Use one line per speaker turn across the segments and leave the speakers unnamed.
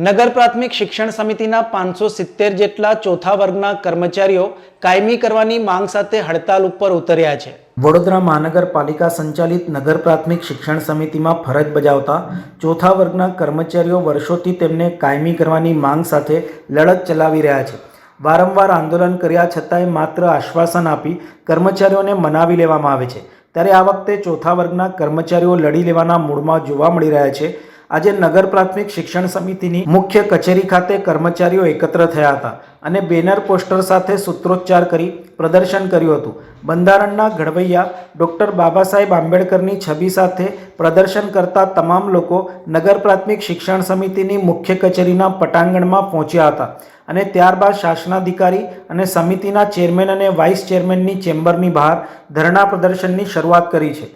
નગર પ્રાથમિક શિક્ષણ સમિતિના પાંચસો સિત્તેર જેટલા ચોથા વર્ગના કર્મચારીઓ કાયમી કરવાની માંગ સાથે હડતાલ ઉપર ઉતર્યા છે. વડોદરા મહાનગરપાલિકા સંચાલિત નગર પ્રાથમિક શિક્ષણ સમિતિમાં ફરજ બજાવતા ચોથા વર્ગના કર્મચારીઓ વર્ષોથી તેમને કાયમી કરવાની માંગ સાથે લડત ચલાવી રહ્યા છે. વારંવાર આંદોલન કર્યા છતાંય માત્ર આશ્વાસન આપી કર્મચારીઓને મનાવી લેવામાં આવે છે. ત્યારે આ વખતે ચોથા વર્ગના કર્મચારીઓ લડી લેવાના મૂડમાં જોવા મળી રહ્યા છે. આજે નગર પ્રાથમિક શિક્ષણ સમિતિની મુખ્ય કચેરી ખાતે કર્મચારીઓ એકત્ર થયા હતા અને બેનર પોસ્ટર સાથે સૂત્રોચ્ચાર કરી પ્રદર્શન કર્યું હતું. બંધારણના ઘડવૈયા ડૉક્ટર બાબા સાહેબ આંબેડકરની છબી સાથે પ્રદર્શન કરતા તમામ લોકો નગર પ્રાથમિક શિક્ષણ સમિતિની મુખ્ય કચેરીના પટાંગણમાં પહોંચ્યા હતા અને ત્યારબાદ શાસનાધિકારી અને સમિતિના ચેરમેન અને વાઇસ ચેરમેનની ચેમ્બરની બહાર ધરણા પ્રદર્શનની શરૂઆત કરી છે.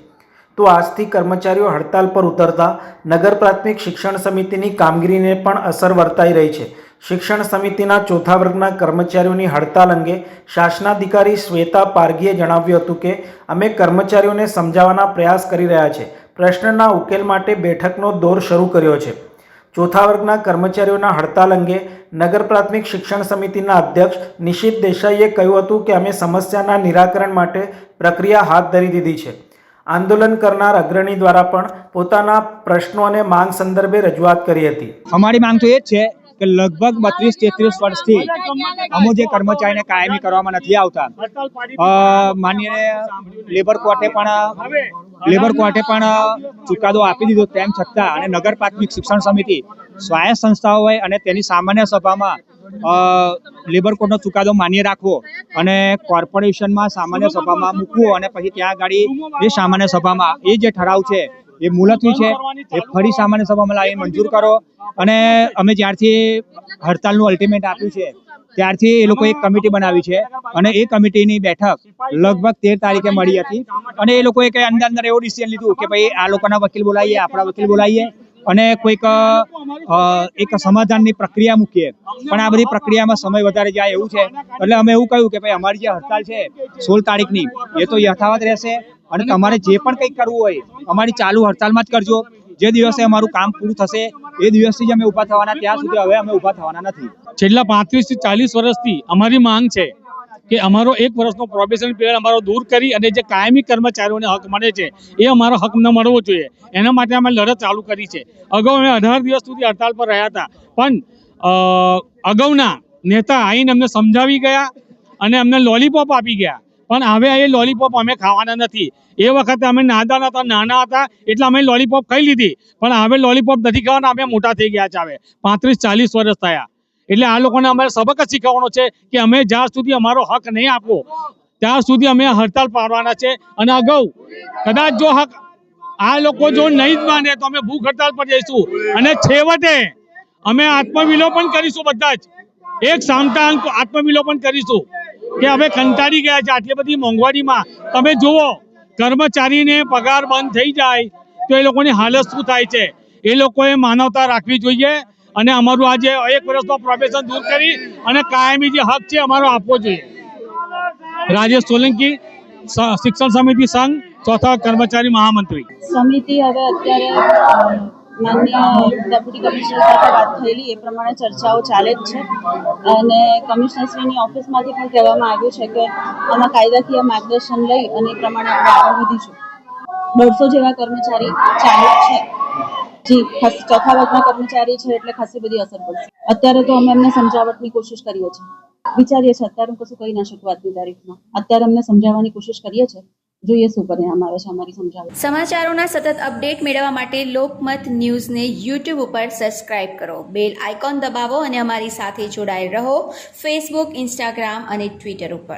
તો આજથી કર્મચારીઓ હડતાલ પર ઉતરતા નગર પ્રાથમિક શિક્ષણ સમિતિની કામગીરીને પણ અસર વર્તાઈ રહી છે. શિક્ષણ સમિતિના ચોથા વર્ગના કર્મચારીઓની હડતાલ અંગે શાસનાધિકારી શ્વેતા પારગીએ જણાવ્યું હતું કે, અમે કર્મચારીઓને સમજાવવાના પ્રયાસ કરી રહ્યા છે. પ્રશ્નના ઉકેલ માટે બેઠકનો દોર શરૂ કર્યો છે. ચોથા વર્ગના કર્મચારીઓના હડતાલ અંગે નગર પ્રાથમિક શિક્ષણ સમિતિના અધ્યક્ષ નિશિત દેસાઈએ કહ્યું હતું કે, અમે સમસ્યાના નિરાકરણ માટે પ્રક્રિયા હાથ ધરી દીધી છે. આંદોલન કરનાર અગ્રણી દ્વારા પણ પોતાના પ્રશ્નો અને માંગ સંદર્ભે રજૂઆત કરી હતી.
અમારી માંગ તો એ છે કે લગભગ બત્રીસ તેત્રીસ વર્ષથી અમુ જે કર્મચારીને કાયમી કરવામાં નથી આવતા. માન્ય લેબર કોર્ટે પણ લેબર કોર્ટે પણ ચુકાદો આપી દીધો તેમ છતાં અને નગર પ્રાથમિક શિક્ષણ સમિતિ સ્વાયત્ત સંસ્થાઓ હોય અને તેની સામાન્ય સભામાં લેબર કોર્ટનો ચુકાદો માન્ય રાખવો અને કોર્પોરેશનમાં સામાન્ય સભામાં મૂકવો અને પછી ત્યાં આગળ એ સામાન્ય સભામાં, એ જે ઠરાવ છે, એ મુલતવી છે, એ ફરી સામાન્ય સભામાં લાવી મંજૂર કરો. અને અમે જ્યારથી હડતાલનું અલ્ટિમેટ આપ્યું છે, ત્યારથી એ લોકો એક કમિટી બનાવી છે અને એ કમિટીની બેઠક લગભગ તેર તારીખે મળી હતી. અને એ લોકોએ કંઈ અંદર અંદર એવું ડિસિઝન લીધું કે ભાઈ આ લોકોના વકીલ બોલાવીએ, આપણા વકીલ બોલાવીએ. અને કોઈક એક સમાધાનની પ્રક્રિયા મૂકીએ. પણ આ બધી પ્રક્રિયામાં સમય વધારે જાય એવું છે. એટલે અમે એવું કહ્યું કે ભાઈ, અમારી જે હડતાલ છે, સોળ તારીખની, એ તો યથાવત રહેશે. અને તમારે જે પણ કંઈક કરવું હોય, અમારી ચાલુ હડતાલમાં જ કરજો. જે દિવસે અમારું કામ પૂરું થશે, એ દિવસથી જ અમે ઊભા થવાના. ત્યાં સુધી હવે અમે ઊભા થવાના નથી.
છેલ્લા પાંત્રીસથી ચાલીસ વર્ષથી અમારી માંગ છે કે અમારો એક વર્ષનો પ્રોબેશન પીરિયડ અમારો દૂર કરી અને જે કાયમી કર્મચારીઓને હક મળે છે, એ અમારો હક ન મળવો જોઈએ. એના માટે અમે લડત ચાલુ કરી છે. અગાઉ અમે અઢાર દિવસ સુધી હડતાલ પર રહ્યા હતા. પણ અગાઉના નેતા આવીને અમને સમજાવી ગયા અને અમને લોલીપોપ આપી ગયા. પણ હવે એ લોલીપોપ અમે ખાવાના નથી. એ વખતે અમે નાદાન હતા નાના હતા એટલે અમે લોલીપોપ ખાઈ લીધી. પણ હવે લોલીપોપ નથી ખાવાના, અમે મોટા થઈ ગયા છે હવે. પાંત્રીસ ચાલીસ વર્ષ થયા. એટલે આ લોકોને અમારે સબક જ શીખવવાનો છે કે અમે જ્યાં સુધી અમારો હક નહીં આપવો, ત્યાં સુધી અમે હડતાલ પાડવાના છે. અને અગાઉ કદાચ જો હક આ લોકો જો નહીં જ માને તો અમે ભૂખ હડતાલ પર જઈશું. અને છેવટે અમે આત્મવિલોપન કરીશું બધા જ. એક સામટા અંક આત્મવિલોપન કરીશું કે હવે કંટાળી ગયા છે આટલી બધી મોંઘવારીમાં. તમે જુઓ, કર્મચારીને પગાર બંધ થઈ જાય તો એ લોકોની હાલત શું થાય છે? એ લોકોએ માનવતા રાખવી જોઈએ. અને અમારું આજે એક વર્ષનો પ્રોફેશન દૂર કરી અને કાયમી જે હક છે અમારો આપવો જોઈએ. રાજેશ સોલંકી શિક્ષણ સમિતિ સંઘ, ચોથા કર્મચારી મહામંત્રી.
સમિતિ હવે અત્યારે માન્ય ડેપ્યુટી કમિશનર સાથે વાત થયેલી, એ પ્રમાણે ચર્ચાઓ ચાલે જ છે. અને કમિશનરશ્રીની ઓફિસમાંથી પણ કહેવામાં આવ્યું છે કે આમાં કાયદાકીય માર્ગદર્શન લઈ અને એ પ્રમાણે આપણે આગળ વધીશું. દોઢસો જેવા કર્મચારી ચાલે જ છે. જી ચોથા વર્ગના કર્મચારી છે એટલે ખાસી બધી અસર પડશે. અત્યારે તો અમે એમને સમજાવટની કોશિશ કરીએ છીએ. વિચારીએ છીએ, અત્યારે હું કશું કહી ના શકું આજની તારીખમાં. અત્યારે અમને સમજાવવાની કોશિશ કરીએ છીએ. જોઈએ શું પરિણામ અમારી સમજાવટ.
સમાચારોના સતત અપડેટ મેળવવા માટે લોકમત ન્યૂઝને યુટ્યુબ ઉપર સબસ્ક્રાઇબ કરો. બેલ આઇકોન દબાવો અને અમારી સાથે જોડાયેલ રહો. ફેસબુક ઇન્સ્ટાગ્રામ અને ટ્વિટર ઉપર.